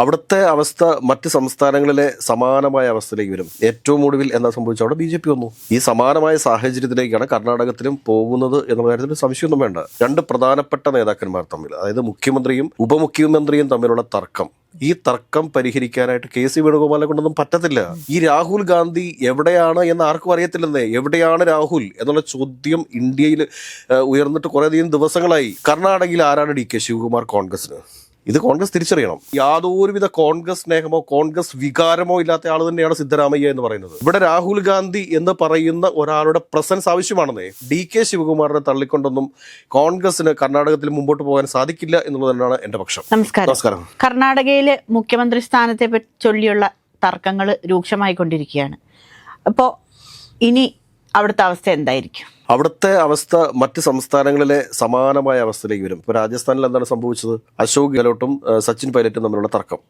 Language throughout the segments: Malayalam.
അവിടുത്തെ അവസ്ഥ മറ്റ് സംസ്ഥാനങ്ങളിലെ സമാനമായ അവസ്ഥയിലേക്ക് വരും. ഏറ്റവും ഒടുവിൽ എന്താ സംഭവിച്ചത്? അവിടെ ബി ജെ പി വന്നു. ഈ സമാനമായ സാഹചര്യത്തിലേക്കാണ് കർണാടകത്തിലും പോകുന്നത് എന്ന കാര്യത്തിൽ സംശയമൊന്നും വേണ്ട. രണ്ട് പ്രധാനപ്പെട്ട നേതാക്കന്മാർ തമ്മിൽ അതായത് മുഖ്യമന്ത്രിയും ഉപമുഖ്യമന്ത്രിയും തമ്മിലുള്ള തർക്കം. ഈ തർക്കം പരിഹരിക്കാനായിട്ട് കെ സി വേണുഗോപാലിനെ കൊണ്ടൊന്നും പറ്റത്തില്ല. ഈ രാഹുൽ ഗാന്ധി എവിടെയാണ് എന്ന് ആർക്കും അറിയത്തില്ലെന്നേ. എവിടെയാണ് രാഹുൽ എന്നുള്ള ചോദ്യം ഇന്ത്യയിൽ ഉയർന്നിട്ട് കുറേയധികം ദിവസങ്ങളായി. കർണാടകയിൽ ആരാണ് ഡി കെ ശിവകുമാർ കോൺഗ്രസിന് ഇത് കോൺഗ്രസ് തിരിച്ചറിയണം. യാതൊരുവിധ കോൺഗ്രസ് സ്നേഹമോ കോൺഗ്രസ് വികാരമോ ഇല്ലാത്ത ആൾ തന്നെയാണ് സിദ്ധരാമയ്യ എന്ന് പറയുന്നത്. ഇവിടെ രാഹുൽ ഗാന്ധി എന്ന് പറയുന്ന ഒരാളുടെ പ്രസൻസ് ആവശ്യമാണെന്നേ ഡി കെ ശിവകുമാറിനെ തള്ളിക്കൊണ്ടൊന്നും കോൺഗ്രസിന് കർണാടകത്തിൽ മുമ്പോട്ട് പോകാൻ സാധിക്കില്ല എന്നുള്ളത് തന്നെയാണ് എന്റെ പക്ഷം. നമസ്കാരം. കർണാടകയിലെ മുഖ്യമന്ത്രി സ്ഥാനത്തെ ചൊല്ലിയുള്ള തർക്കങ്ങൾ രൂക്ഷമായി കൊണ്ടിരിക്കുകയാണ് അപ്പോൾ ഇനി അവിടുത്തെ അവസ്ഥ എന്തായിരിക്കും? അവിടുത്തെ അവസ്ഥ മറ്റ് സംസ്ഥാനങ്ങളിലെ സമാനമായ അവസ്ഥയിലേക്ക് വരും. ഇപ്പോൾ രാജസ്ഥാനിൽ എന്താണ് സംഭവിച്ചത്? അശോക് ഗെഹ്ലോട്ടും സച്ചിൻ പൈലറ്റും തമ്മിലുള്ള തർക്കം.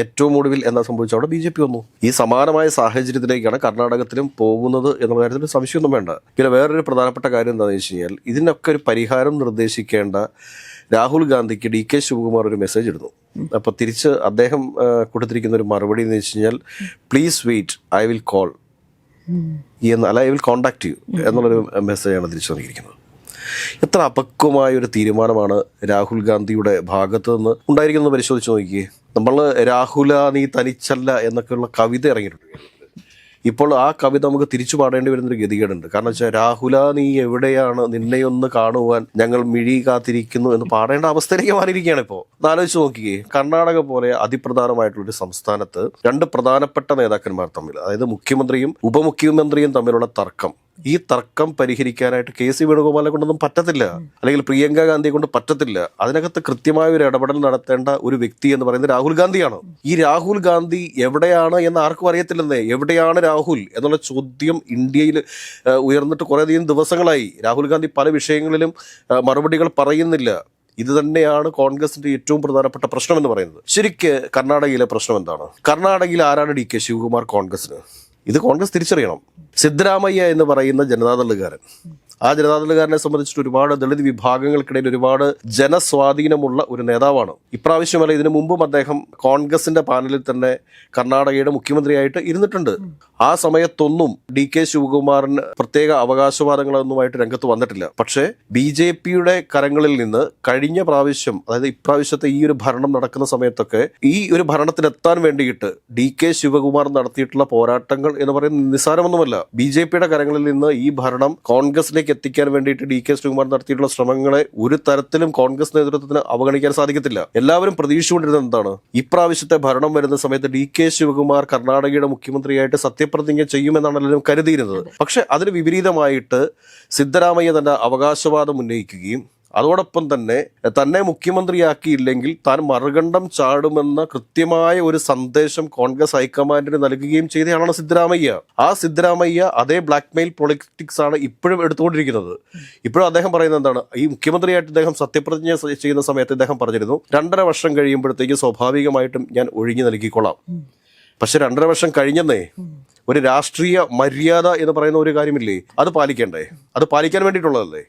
ഏറ്റവും ഒടുവിൽ എന്താ സംഭവിച്ചത്? അവിടെ ബി ജെ പി വന്നു. ഈ സമാനമായ സാഹചര്യത്തിലേക്കാണ് കർണാടകത്തിലും പോകുന്നത് എന്ന കാര്യത്തിൽ സംശയമൊന്നും വേണ്ട. പിന്നെ വേറൊരു പ്രധാനപ്പെട്ട കാര്യം എന്താണെന്ന് വെച്ച് കഴിഞ്ഞാൽ ഇതിനൊക്കെ ഒരു പരിഹാരം നിർദ്ദേശിക്കേണ്ട രാഹുൽ ഗാന്ധിക്ക് ഡി കെ ശിവകുമാർ ഒരു മെസ്സേജ് ഇടുന്നു. അപ്പോൾ തിരിച്ച് അദ്ദേഹം കൊടുത്തിരിക്കുന്ന ഒരു മറുപടി എന്ന് വെച്ച് കഴിഞ്ഞാൽ please wait I will call എന്ന് അല്ല ഐ വിൽ കോണ്ടാക്ട് യു എന്നുള്ളൊരു മെസ്സേജാണ് തിരിച്ചു നൽകിയിരിക്കുന്നത് എത്ര അപക്വമായ ഒരു തീരുമാനമാണ് രാഹുൽ ഗാന്ധിയുടെ ഭാഗത്ത് നിന്ന് ഉണ്ടായിരിക്കുന്നത് പരിശോധിച്ച് നോക്കിയേ നമ്മൾ രാഹുല നീ തനിച്ചല്ല എന്നൊക്കെയുള്ള കവിത ഇറങ്ങിയിട്ടുണ്ട്. ഇപ്പോൾ ആ കവിത നമുക്ക് തിരിച്ചു പാടേണ്ടി വരുന്നൊരു ഗതികേടുണ്ട്. കാരണം വെച്ചാൽ രാഹുല നീ എവിടെയാണ് നിന്നെയൊന്ന് കാണുവാൻ ഞങ്ങൾ മിഴി കാത്തിരിക്കുന്നു എന്ന് പാടേണ്ട അവസ്ഥയിലേക്ക് മാറിയിരിക്കുകയാണ് ഇപ്പോൾ ആലോചിച്ച് നോക്കിയേ കർണാടക പോലെ അതിപ്രധാനമായിട്ടുള്ള ഒരു സംസ്ഥാനത്ത് രണ്ട് പ്രധാനപ്പെട്ട നേതാക്കന്മാർ തമ്മിൽ അതായത് മുഖ്യമന്ത്രിയും ഉപമുഖ്യമന്ത്രിയും തമ്മിലുള്ള തർക്കം ഈ തർക്കം പരിഹരിക്കാനായിട്ട് കെ സി വേണുഗോപാലിനെ കൊണ്ടൊന്നും പറ്റത്തില്ല. അല്ലെങ്കിൽ പ്രിയങ്ക ഗാന്ധിയെ കൊണ്ട് പറ്റത്തില്ല. അതിനകത്ത് കൃത്യമായ ഒരു ഇടപെടൽ നടത്തേണ്ട ഒരു വ്യക്തി എന്ന് പറയുന്നത് രാഹുൽ ഗാന്ധിയാണ്. ഈ രാഹുൽ ഗാന്ധി എവിടെയാണ് എന്ന് ആർക്കും അറിയത്തില്ലെന്നേ. എവിടെയാണ് രാഹുൽ എന്നുള്ള ചോദ്യം ഇന്ത്യയിൽ ഉയർന്നിട്ട് കുറേയധികം ദിവസങ്ങളായി. രാഹുൽ ഗാന്ധി പല വിഷയങ്ങളിലും മറുപടികൾ പറയുന്നില്ല. ഇത് തന്നെയാണ് കോൺഗ്രസിന്റെ ഏറ്റവും പ്രധാനപ്പെട്ട പ്രശ്നം എന്ന് പറയുന്നത്. ശരിക്ക് കർണാടകയിലെ പ്രശ്നം എന്താണ്? കർണാടകയിൽ ആരാണ് ഡി കെ ശിവകുമാർ കോൺഗ്രസിന് ഇത് കോൺഗ്രസ് തിരിച്ചറിയണം. സിദ്ധരാമയ്യ എന്ന് പറയുന്ന ജനതാദളുകാരൻ. ആ ജനതാദളുകാരനെ സംബന്ധിച്ചിട്ട് ഒരുപാട് ദളിത് വിഭാഗങ്ങൾക്കിടയിൽ ഒരുപാട് ജനസ്വാധീനമുള്ള ഒരു നേതാവാണ്. ഇപ്രാവശ്യമല്ല ഇതിനു മുമ്പും അദ്ദേഹം കോൺഗ്രസിന്റെ പാനലിൽ തന്നെ കർണാടകയുടെ മുഖ്യമന്ത്രിയായിട്ട് ഇരുന്നിട്ടുണ്ട്. ആ സമയത്തൊന്നും ഡി കെ ശിവകുമാറിന് പ്രത്യേക അവകാശവാദങ്ങളൊന്നുമായിട്ട് രംഗത്ത് വന്നിട്ടില്ല. പക്ഷേ ബി ജെ പിയുടെ കരങ്ങളിൽ നിന്ന് കഴിഞ്ഞ പ്രാവശ്യം അതായത് ഇപ്രാവശ്യത്തെ ഈ ഒരു ഭരണം നടക്കുന്ന സമയത്തൊക്കെ ഈ ഒരു ഭരണത്തിലെത്താൻ വേണ്ടിയിട്ട് ഡി കെ ശിവകുമാർ നടത്തിയിട്ടുള്ള പോരാട്ടങ്ങൾ എന്ന് പറയുന്നത് നിസ്സാരമൊന്നുമല്ല. ബി ജെ പിയുടെ കരങ്ങളിൽ നിന്ന് ഈ ഭരണം കോൺഗ്രസിലേക്ക് എത്തിക്കാൻ വേണ്ടിയിട്ട് ഡി കെ ശ്രീകുമാർ നടത്തിയിട്ടുള്ള ശ്രമങ്ങളെ ഒരു തരത്തിലും കോൺഗ്രസ് നേതൃത്വത്തിന് അവഗണിക്കാൻ സാധിക്കത്തില്ല. എല്ലാവരും പ്രതീക്ഷിച്ചുകൊണ്ടിരുന്നത് എന്താണ്? ഇപ്രാവശ്യത്തെ ഭരണം വരുന്ന സമയത്ത് ഡി കെ ശിവകുമാർ കർണാടകയുടെ മുഖ്യമന്ത്രിയായിട്ട് സത്യപ്രതിജ്ഞ ചെയ്യുമെന്നാണ് എല്ലാവരും കരുതിയിരുന്നത്. പക്ഷെ അതിന് വിപരീതമായിട്ട് സിദ്ധരാമയ്യ തന്റെ അവകാശവാദം ഉന്നയിക്കുകയും അതോടൊപ്പം തന്നെ തന്നെ മുഖ്യമന്ത്രിയാക്കിയില്ലെങ്കിൽ താൻ മറുകണ്ഠം ചാടുമെന്ന കൃത്യമായ ഒരു സന്ദേശം കോൺഗ്രസ് ഹൈക്കമാൻഡിന് നൽകുകയും ചെയ്തയാളാണ് സിദ്ധരാമയ്യ. ആ സിദ്ധരാമയ്യ അതേ ബ്ലാക്ക് മെയിൽ പൊളിറ്റിക്സ് ആണ് ഇപ്പോഴും എടുത്തുകൊണ്ടിരിക്കുന്നത്. ഇപ്പോഴും അദ്ദേഹം പറയുന്നത് എന്താണ്? ഈ മുഖ്യമന്ത്രിയായിട്ട് അദ്ദേഹം സത്യപ്രതിജ്ഞ ചെയ്യുന്ന സമയത്ത് ഇദ്ദേഹം പറഞ്ഞിരുന്നു രണ്ടര വർഷം കഴിയുമ്പോഴത്തേക്ക് സ്വാഭാവികമായിട്ടും ഞാൻ ഒഴിഞ്ഞു നൽകിക്കൊള്ളാം. പക്ഷെ രണ്ടര വർഷം കഴിഞ്ഞെന്നേ ഒരു രാഷ്ട്രീയ മര്യാദ എന്ന് പറയുന്ന ഒരു കാര്യമില്ലേ? അത് പാലിക്കേണ്ടേ? അത് പാലിക്കാൻ വേണ്ടിയിട്ടുള്ളതല്ലേ?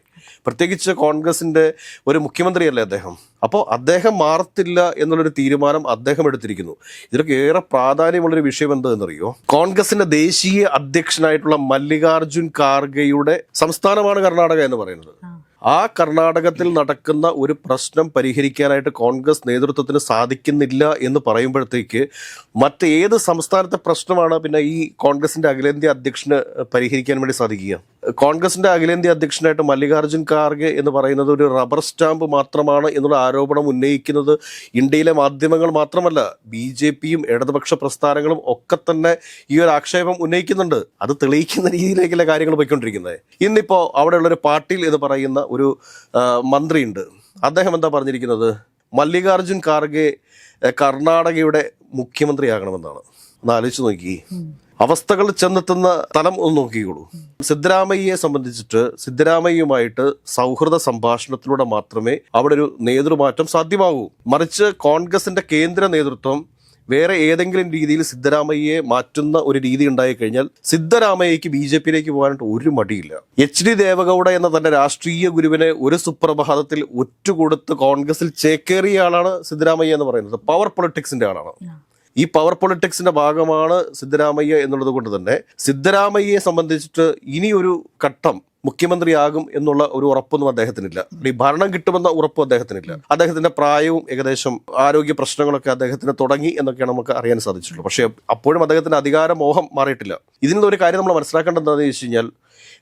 പ്രത്യേകിച്ച് കോൺഗ്രസിന്റെ ഒരു മുഖ്യമന്ത്രിയല്ലേ അദ്ദേഹം? അപ്പോൾ അദ്ദേഹം മാറത്തില്ല എന്നുള്ളൊരു തീരുമാനം അദ്ദേഹം എടുത്തിരിക്കുന്നു. ഇതിലൊക്കെ ഏറെ പ്രാധാന്യമുള്ളൊരു വിഷയം എന്തെന്നറിയോ കോൺഗ്രസിന്റെ ദേശീയ അധ്യക്ഷനായിട്ടുള്ള മല്ലികാർജുൻ ഖാർഗെയുടെ സംസ്ഥാനമാണ് കർണാടക എന്ന് പറയുന്നത്. ആ കർണാടകത്തിൽ നടക്കുന്ന ഒരു പ്രശ്നം പരിഹരിക്കാനായിട്ട് കോൺഗ്രസ് നേതൃത്വത്തിന് സാധിക്കുന്നില്ല എന്ന് പറയുമ്പോഴത്തേക്ക് മറ്റേത് സംസ്ഥാനത്തെ പ്രശ്നമാണ് പിന്നെ ഈ കോൺഗ്രസിന്റെ അഖിലേന്ത്യാ അധ്യക്ഷന് പരിഹരിക്കാൻ വേണ്ടി സാധിക്കുക? കോൺഗ്രസിന്റെ അഖിലേന്ത്യാ അധ്യക്ഷനായിട്ട് മല്ലികാർജുൻ ഖാർഗെ എന്ന് പറയുന്നത് ഒരു റബ്ബർ സ്റ്റാമ്പ് മാത്രമാണ് എന്നുള്ള ആരോപണം ഉന്നയിക്കുന്നത്. ഇന്ത്യയിലെ മാധ്യമങ്ങൾ മാത്രമല്ല ബി ജെ പിയും ഇടതുപക്ഷ പ്രസ്ഥാനങ്ങളും ഒക്കെ തന്നെ ഈ ഒരു ആക്ഷേപം ഉന്നയിക്കുന്നുണ്ട്. അത് തെളിയിക്കുന്ന രീതിയിലേക്കല്ല കാര്യങ്ങൾ പോയിക്കൊണ്ടിരിക്കുന്നത്. ഇന്നിപ്പോ അവിടെയുള്ള ഒരു പാട്ടീൽ എന്ന് പറയുന്ന ഒരു മന്ത്രിയുണ്ട്. അദ്ദേഹം എന്താ പറഞ്ഞിരിക്കുന്നത്? മല്ലികാർജുൻ ഖാർഗെ കർണാടകയുടെ മുഖ്യമന്ത്രിയാകണമെന്നാണ്. ഒന്ന് ആലോചിച്ച് നോക്കി. അവസ്ഥകൾ ചെന്നെത്തുന്ന തലം ഒന്ന് നോക്കിക്കോളൂ. സിദ്ധരാമയ്യയെ സംബന്ധിച്ചിട്ട് സിദ്ധരാമയ്യയുമായിട്ട് സൗഹൃദ സംഭാഷണത്തിലൂടെ മാത്രമേ അവിടെ ഒരു നേതൃമാറ്റം സാധ്യമാകൂ. മറിച്ച് കോൺഗ്രസിന്റെ കേന്ദ്ര നേതൃത്വം വേറെ ഏതെങ്കിലും രീതിയിൽ സിദ്ധരാമയ്യയെ മാറ്റുന്ന ഒരു രീതി ഉണ്ടായി കഴിഞ്ഞാൽ സിദ്ധരാമയ്യക്ക് ബി ജെ പിയിലേക്ക് പോകാനായിട്ട് ഒരു മടിയില്ല. എച്ച് ഡി ദേവഗൌഡ എന്ന തന്റെ രാഷ്ട്രീയ ഗുരുവിനെ ഒരു സുപ്രഭാതത്തിൽ ഒറ്റുകൊടുത്ത് കോൺഗ്രസിൽ ചേക്കേറിയ ആളാണ് സിദ്ധരാമയ്യ എന്ന് പറയുന്നത്. പവർ പൊളിറ്റിക്സിന്റെ ആളാണ്. ഈ പവർ പൊളിറ്റിക്സിന്റെ ഭാഗമാണ് സിദ്ധരാമയ്യ എന്നുള്ളത് കൊണ്ട് തന്നെ സിദ്ധരാമയ്യയെ സംബന്ധിച്ചിട്ട് ഇനിയൊരു ഘട്ടം മുഖ്യമന്ത്രിയാകും എന്നുള്ള ഒരു ഉറപ്പൊന്നും അദ്ദേഹത്തിനില്ല. ഈ ഭരണം കിട്ടുമെന്ന ഉറപ്പും അദ്ദേഹത്തിനില്ല. അദ്ദേഹത്തിന്റെ പ്രായവും ഏകദേശം ആരോഗ്യ പ്രശ്നങ്ങളൊക്കെ അദ്ദേഹത്തിന് തുടങ്ങി എന്നൊക്കെയാണ് നമുക്ക് അറിയാൻ സാധിച്ചിട്ടുള്ളത് പക്ഷേ അപ്പോഴും അദ്ദേഹത്തിന്റെ അധികാര മോഹം മാറിയിട്ടില്ല. ഇതിൽ ഒരു കാര്യം നമ്മൾ മനസ്സിലാക്കേണ്ടത് എന്താണെന്ന് വെച്ച് കഴിഞ്ഞാൽ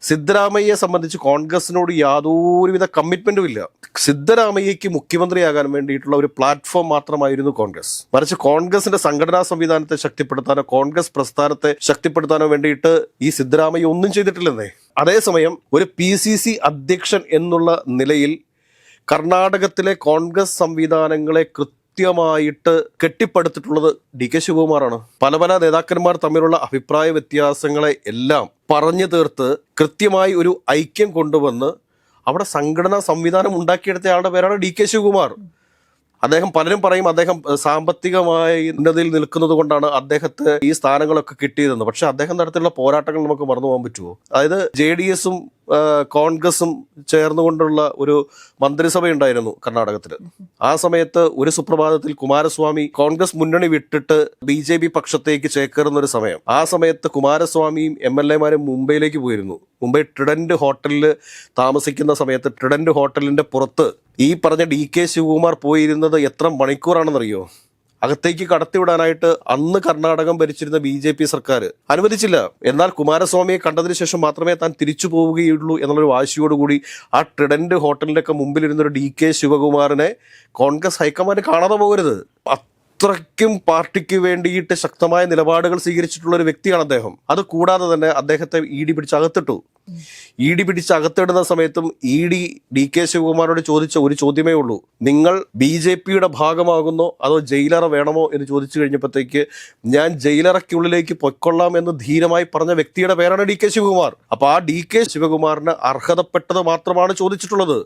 സിദ്ധരാമയ്യയെ സംബന്ധിച്ച് കോൺഗ്രസിനോട് യാതൊരുവിധ കമ്മിറ്റ്മെന്റും ഇല്ല. സിദ്ധരാമയ്യക്ക് മുഖ്യമന്ത്രിയാകാൻ വേണ്ടിയിട്ടുള്ള ഒരു പ്ലാറ്റ്ഫോം മാത്രമായിരുന്നു കോൺഗ്രസ്. മറിച്ച് കോൺഗ്രസിന്റെ സംഘടനാ സംവിധാനത്തെ ശക്തിപ്പെടുത്താനോ കോൺഗ്രസ് പ്രസ്ഥാനത്തെ ശക്തിപ്പെടുത്താനോ വേണ്ടിയിട്ട് ഈ സിദ്ധരാമയ്യ ഒന്നും ചെയ്തിട്ടില്ലെന്നേ. അതേസമയം ഒരു പി സി സി അധ്യക്ഷൻ എന്നുള്ള നിലയിൽ കർണാടകത്തിലെ കോൺഗ്രസ് സംവിധാനങ്ങളെ കൃത്യമായിട്ട് കെട്ടിപ്പടുത്തിട്ടുള്ളത് ഡി കെ ശിവകുമാറാണ്. പല പല നേതാക്കന്മാർ തമ്മിലുള്ള അഭിപ്രായ വ്യത്യാസങ്ങളെ എല്ലാം പറഞ്ഞു തീർത്ത് കൃത്യമായി ഒരു ഐക്യം കൊണ്ടുവന്ന് അവിടെ സംഘടനാ സംവിധാനം ഉണ്ടാക്കിയെടുത്ത ആളുടെ പേരാണ് ഡി കെ ശിവകുമാർ. അദ്ദേഹം പലരും പറയും അദ്ദേഹം സാമ്പത്തികമായി ഉന്നതിയിൽ നിൽക്കുന്നത് കൊണ്ടാണ് അദ്ദേഹത്തെ ഈ സ്ഥാനങ്ങളൊക്കെ കിട്ടിയതെന്ന്. പക്ഷെ അദ്ദേഹം തരത്തിലുള്ള പോരാട്ടങ്ങൾ നമുക്ക് മറന്നു പോകാൻ പറ്റുമോ? അതായത് ജെ ഡി എസും കോൺഗ്രസും ചേർന്നുകൊണ്ടുള്ള ഒരു മന്ത്രിസഭ ഉണ്ടായിരുന്നു കർണാടകത്തിൽ ആ സമയത്ത് ഒരു സുപ്രഭാതത്തിൽ കുമാരസ്വാമി കോൺഗ്രസ് മുന്നണി വിട്ടിട്ട് ബി ജെ പി പക്ഷത്തേക്ക് ചേക്കേറുന്ന ഒരു സമയം. ആ സമയത്ത് കുമാരസ്വാമിയും എം എൽ എമാരും മുംബൈയിലേക്ക് പോയിരുന്നു. മുംബൈ ട്രിഡന്റ് ഹോട്ടലിൽ താമസിക്കുന്ന സമയത്ത് ട്രിഡന്റ് ഹോട്ടലിന്റെ പുറത്ത് ഈ പറഞ്ഞ ഡി കെ ശിവകുമാർ പോയിരുന്നത് എത്ര മണിക്കൂറാണെന്നറിയോ? അകത്തേക്ക് കടത്തിവിടാനായിട്ട് അന്ന് കർണാടകം ഭരിച്ചിരുന്ന ബി ജെ പി സർക്കാർ അനുവദിച്ചില്ല. എന്നാൽ കുമാരസ്വാമിയെ കണ്ടതിന് ശേഷം മാത്രമേ താൻ തിരിച്ചു പോവുകയുള്ളൂ എന്നുള്ളൊരു വാശിയോടുകൂടി ആ ട്രിഡന്റ് ഹോട്ടലിന്റെയൊക്കെ മുമ്പിലിരുന്നൊരു ഡി കെ ശിവകുമാറിനെ കോൺഗ്രസ് ഹൈക്കമാൻഡ് കാണാതെ പോകരുത്. അത്രയ്ക്കും പാർട്ടിക്ക് വേണ്ടിയിട്ട് ശക്തമായ നിലപാടുകൾ സ്വീകരിച്ചിട്ടുള്ള ഒരു വ്യക്തിയാണ് അദ്ദേഹം. അത് കൂടാതെ തന്നെ അദ്ദേഹത്തെ ഇ ഡി പിടിച്ച് അകത്തിട്ടു. ഇ ഡി പിടിച്ച് അകത്തിടുന്ന സമയത്തും ഇ ഡി ഡി കെ ശിവകുമാറോട് ചോദിച്ച ഒരു ചോദ്യമേ ഉള്ളൂ. നിങ്ങൾ ബി ജെ പിയുടെ ഭാഗമാകുന്നോ അതോ ജയിലറ വേണമോ എന്ന് ചോദിച്ചു കഴിഞ്ഞപ്പോഴത്തേക്ക് ഞാൻ ജയിലറയ്ക്കുള്ളിലേക്ക് പൊയ്ക്കൊള്ളാം എന്ന് ധീരമായി പറഞ്ഞ വ്യക്തിയുടെ പേരാണ് ഡി കെ ശിവകുമാർ. അപ്പൊ ആ ഡി കെ ശിവകുമാറിന് അർഹതപ്പെട്ടത് മാത്രമാണ് ചോദിച്ചിട്ടുള്ളത്.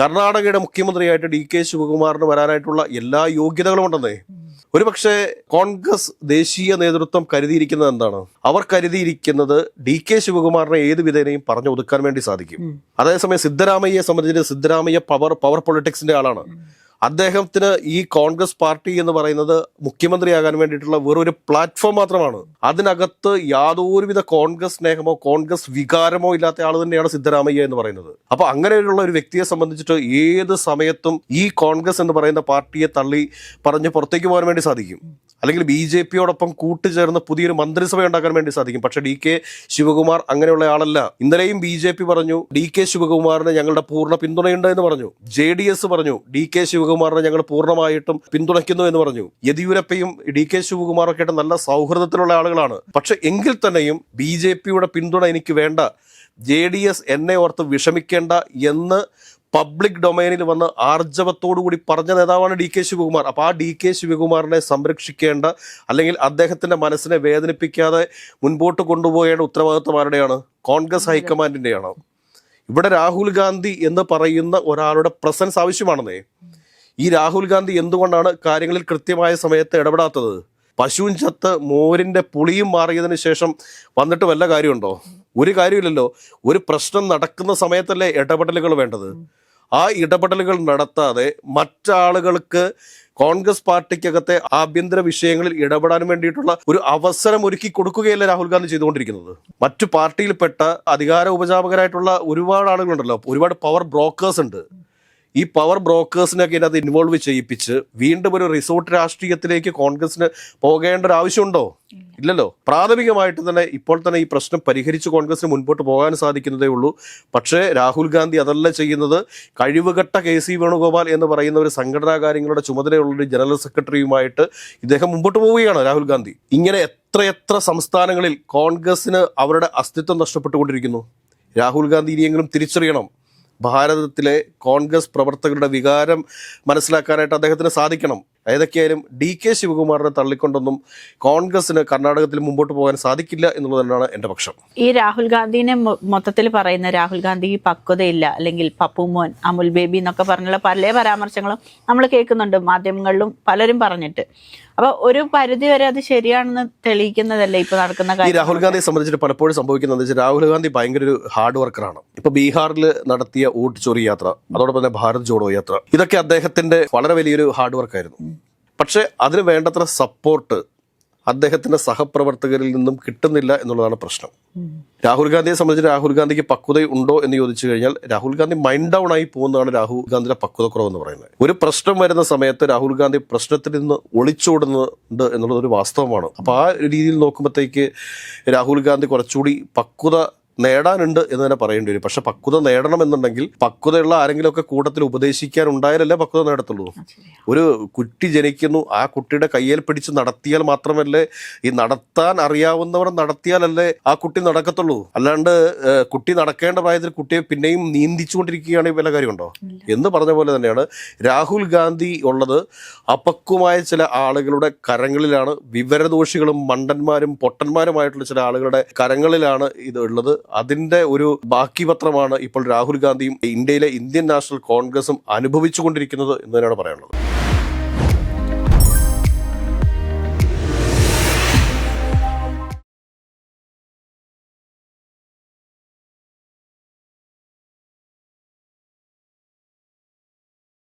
കർണാടകയുടെ മുഖ്യമന്ത്രിയായിട്ട് ഡി കെ ശിവകുമാറിന് വരാനായിട്ടുള്ള എല്ലാ യോഗ്യതകളും ഉണ്ടെന്നേ. ഒരു പക്ഷേ കോൺഗ്രസ് ദേശീയ നേതൃത്വം കരുതിയിരിക്കുന്നത് എന്താണ്? അവർ കരുതിയിരിക്കുന്നത് ഡി കെ ശിവകുമാറിനെ ഏത് വിധേനയും പറഞ്ഞു ഒതുക്കാൻ വേണ്ടി സാധിക്കും. അതേസമയം സിദ്ധരാമയ്യയെ സംബന്ധിച്ച് സിദ്ധരാമയ്യ പവർ പവർ പൊളിറ്റിക്സിന്റെ ആളാണ്. അദ്ദേഹത്തിന് ഈ കോൺഗ്രസ് പാർട്ടി എന്ന് പറയുന്നത് മുഖ്യമന്ത്രിയാകാൻ വേണ്ടിയിട്ടുള്ള വെറൊരു പ്ലാറ്റ്ഫോം മാത്രമാണ്. അതിനകത്ത് യാതൊരുവിധ കോൺഗ്രസ് സ്നേഹമോ കോൺഗ്രസ് വികാരമോ ഇല്ലാത്ത ആൾ തന്നെയാണ് സിദ്ധരാമയ്യ എന്ന് പറയുന്നത്. അപ്പൊ അങ്ങനെയുള്ള ഒരു വ്യക്തിയെ സംബന്ധിച്ചിട്ട് ഏത് സമയത്തും ഈ കോൺഗ്രസ് എന്ന് പറയുന്ന പാർട്ടിയെ തള്ളി പറഞ്ഞ് പുറത്തേക്ക് പോകാൻ വേണ്ടി സാധിക്കും. അല്ലെങ്കിൽ ബി ജെ പിയോടൊപ്പം കൂട്ടുചേർന്ന് പുതിയൊരു മന്ത്രിസഭ ഉണ്ടാക്കാൻ വേണ്ടി സാധിക്കും. പക്ഷേ ഡി കെ ശിവകുമാർ അങ്ങനെയുള്ള ആളല്ല. ഇന്നലെയും ബി ജെ പി പറഞ്ഞു ഡി കെ ശിവകുമാറിന് ഞങ്ങളുടെ പൂർണ പിന്തുണയുണ്ട് എന്ന് പറഞ്ഞു. ജെ ഡി എസ് പറഞ്ഞു ഡി കെ ശിവകുമാറിനെ ഞങ്ങൾ പൂർണമായിട്ടും പിന്തുണയ്ക്കുന്നു എന്ന് പറഞ്ഞു. യെദ്യൂരപ്പയും ഡി കെ ശിവകുമാറൊക്കെ ആയിട്ട് നല്ല സൗഹൃദത്തിലുള്ള ആളുകളാണ്. പക്ഷെ എങ്കിൽ തന്നെയും ബി ജെ പിയുടെ പിന്തുണ എനിക്ക് വേണ്ട. ജെ ഡി എസ് എന്നെ ഓർത്ത് വിഷമിക്കേണ്ട എന്ന് പബ്ലിക് ഡൊമൈനിൽ വന്ന് ആർജവത്തോടുകൂടി പറഞ്ഞ നേതാവാണ് ഡി കെ ശിവകുമാർ. അപ്പോൾ ആ ഡി കെ ശിവകുമാറിനെ സംരക്ഷിക്കേണ്ട അല്ലെങ്കിൽ അദ്ദേഹത്തിന്റെ മനസ്സിനെ വേദനിപ്പിക്കാതെ മുൻപോട്ട് കൊണ്ടുപോകേണ്ട ഉത്തരവാദിത്വം ആരുടെയാണ്? കോൺഗ്രസ് ഹൈക്കമാൻഡിന്റെയാണോ ഇവിടെ രാഹുൽ ഗാന്ധി എന്ന് പറയുന്ന ഒരാളുടെ പ്രസൻസ് ആവശ്യമാണെന്നേ. ഈ രാഹുൽ ഗാന്ധി എന്തുകൊണ്ടാണ് കാര്യങ്ങളിൽ കൃത്യമായ സമയത്ത് ഇടപെടാത്തത്? പശുവും ചത്ത് മോരിന്റെ പുളിയും മാറിയതിന് ശേഷം വന്നിട്ട് വല്ല കാര്യമുണ്ടോ? ഒരു കാര്യമില്ലല്ലോ. ഒരു പ്രശ്നം നടക്കുന്ന സമയത്തല്ലേ ഇടപെടലുകൾ വേണ്ടത്. ആ ഇടപെടലുകൾ നടത്താതെ മറ്റാളുകൾക്ക് കോൺഗ്രസ് പാർട്ടിക്കകത്തെ ആഭ്യന്തര വിഷയങ്ങളിൽ ഇടപെടാൻ വേണ്ടിയിട്ടുള്ള ഒരു അവസരം ഒരുക്കി കൊടുക്കുകയല്ല രാഹുൽ ഗാന്ധി ചെയ്തുകൊണ്ടിരിക്കുന്നത്? മറ്റു പാർട്ടിയിൽപ്പെട്ട അധികാര ഉപജാപകരായിട്ടുള്ള ഒരുപാട് ആളുകളുണ്ടല്ലോ. ഒരുപാട് പവർ ബ്രോക്കേഴ്സ് ഉണ്ട്. ഈ പവർ ബ്രോക്കേഴ്സിനൊക്കെ ഇതിനകത്ത് ഇൻവോൾവ് ചെയ്യിപ്പിച്ച് വീണ്ടും ഒരു റിസോർട്ട് രാഷ്ട്രീയത്തിലേക്ക് കോൺഗ്രസിന് പോകേണ്ട ഒരു ആവശ്യമുണ്ടോ? ഇല്ലല്ലോ. പ്രാഥമികമായിട്ട് തന്നെ ഇപ്പോൾ തന്നെ ഈ പ്രശ്നം പരിഹരിച്ച് കോൺഗ്രസിന് മുൻപോട്ട് പോകാൻ സാധിക്കുന്നതേ ഉള്ളൂ. പക്ഷേ രാഹുൽ ഗാന്ധി അതല്ല ചെയ്യുന്നത്. കഴിവുകെട്ട കെ സി വേണുഗോപാൽ എന്ന് പറയുന്ന ഒരു സംഘടനാ കാര്യങ്ങളുടെ ചുമതലയുള്ള ഒരു ജനറൽ സെക്രട്ടറിയുമായിട്ട് ഇദ്ദേഹം മുമ്പോട്ട് പോവുകയാണ് രാഹുൽ ഗാന്ധി. ഇങ്ങനെ എത്രയെത്ര സംസ്ഥാനങ്ങളിൽ കോൺഗ്രസിന് അവരുടെ അസ്തിത്വം നഷ്ടപ്പെട്ടുകൊണ്ടിരിക്കുന്നു? രാഹുൽ ഗാന്ധി ഇനിയെങ്കിലും തിരിച്ചറിയണം. ഭാരതത്തിലെ കോൺഗ്രസ് പ്രവർത്തകരുടെ വികാരം മനസ്സിലാക്കാനായിട്ട് അദ്ദേഹത്തിന് സാധിക്കണം. ഏതൊക്കെയായാലും ഡി കെ ശിവകുമാറിനെ തള്ളിക്കൊണ്ടൊന്നും കോൺഗ്രസിന് കർണാടകത്തിൽ മുമ്പോട്ട് പോകാൻ സാധിക്കില്ല എന്നുള്ളത് തന്നെയാണ് എന്റെ പക്ഷം. ഈ രാഹുൽ ഗാന്ധിനെ മൊത്തത്തിൽ പറയുന്ന രാഹുൽ ഗാന്ധി പക്വതയില്ല അല്ലെങ്കിൽ പപ്പു മോൻ അമുൽ ബേബി എന്നൊക്കെ പറഞ്ഞുള്ള പല പരാമർശങ്ങളും നമ്മൾ കേൾക്കുന്നുണ്ട് മാധ്യമങ്ങളിലും പലരും പറഞ്ഞിട്ട്. അപ്പൊ ഒരു പരിധി വരെ അത് ശരിയാണെന്ന് തെളിയിക്കുന്നതല്ലേ ഇപ്പൊ നടക്കുന്ന കാര്യം രാഹുൽ ഗാന്ധിയെ സംബന്ധിച്ചിട്ട് പലപ്പോഴും സംഭവിക്കുന്നത് വെച്ചാൽ രാഹുൽ ഗാന്ധി ഭയങ്കര ഒരു ഹാർഡ് വർക്കറാണ് ഇപ്പൊ ബീഹാറിൽ നടത്തിയ വോട്ട് ചോറി യാത്ര അതോടൊപ്പം തന്നെ ഭാരത് ജോഡോ യാത്ര ഇതൊക്കെ അദ്ദേഹത്തിന്റെ വളരെ വലിയൊരു ഹാർഡ് വർക്കായിരുന്നു പക്ഷെ അതിന് വേണ്ടത്ര സപ്പോർട്ട് അദ്ദേഹത്തിന്റെ സഹപ്രവർത്തകരിൽ നിന്നും കിട്ടുന്നില്ല എന്നുള്ളതാണ് പ്രശ്നം. രാഹുൽ ഗാന്ധിയെ സംബന്ധിച്ച് രാഹുൽ ഗാന്ധിക്ക് പക്വത ഉണ്ടോ എന്ന് ചോദിച്ചു കഴിഞ്ഞാൽ രാഹുൽ ഗാന്ധി മൈൻഡ് ഡൗൺ ആയി പോകുന്നതാണ് രാഹുൽ ഗാന്ധിയുടെ പക്വതക്കുറവ് എന്ന് പറയുന്നത്. ഒരു പ്രശ്നം വരുന്ന സമയത്ത് രാഹുൽ ഗാന്ധി പ്രശ്നത്തിൽ നിന്ന് ഒളിച്ചോടുന്നുണ്ട് എന്നുള്ളത് ഒരു വാസ്തവമാണ്. അപ്പോൾ ആ രീതിയിൽ നോക്കുമ്പോഴത്തേക്ക് രാഹുൽ ഗാന്ധി കുറച്ചുകൂടി പക്വത നേടാനുണ്ട് എന്ന് തന്നെ പറയേണ്ടി വരും. പക്ഷെ പക്വത നേടണമെന്നുണ്ടെങ്കിൽ പക്വതയുള്ള ആരെങ്കിലുമൊക്കെ കൂട്ടത്തിൽ ഉപദേശിക്കാൻ ഉണ്ടായാലല്ലേ പക്വത നേടത്തുള്ളൂ. ഒരു കുട്ടി ജനിക്കുന്നു ആ കുട്ടിയുടെ കയ്യിൽ പിടിച്ച് നടത്തിയാൽ മാത്രമല്ലേ ഈ നടത്താൻ അറിയാവുന്നവർ നടത്തിയാലല്ലേ ആ കുട്ടി നടക്കത്തുള്ളൂ. അല്ലാണ്ട് കുട്ടി നടക്കേണ്ട പ്രായത്തിൽ കുട്ടിയെ പിന്നെയും നീന്തിച്ചുകൊണ്ടിരിക്കുകയാണെങ്കിൽ വല്ല കാര്യമുണ്ടോ? എന്ന് പറഞ്ഞ പോലെ തന്നെയാണ് രാഹുൽ ഗാന്ധി ഉള്ളത് അപക്വമായ ചില ആളുകളുടെ കരങ്ങളിലാണ്. വിവരദോഷികളും മണ്ടന്മാരും പൊട്ടന്മാരുമായിട്ടുള്ള ചില ആളുകളുടെ കരങ്ങളിലാണ് ഇത് ഉള്ളത്. അതിന്റെ ഒരു ബാക്കി പത്രമാണ് ഇപ്പോൾ രാഹുൽ ഗാന്ധിയും ഇന്ത്യയിലെ ഇന്ത്യൻ നാഷണൽ കോൺഗ്രസും അനുഭവിച്ചുകൊണ്ടിരിക്കുന്നത് എന്ന് തന്നെയാണ് പറയാനുള്ളത്.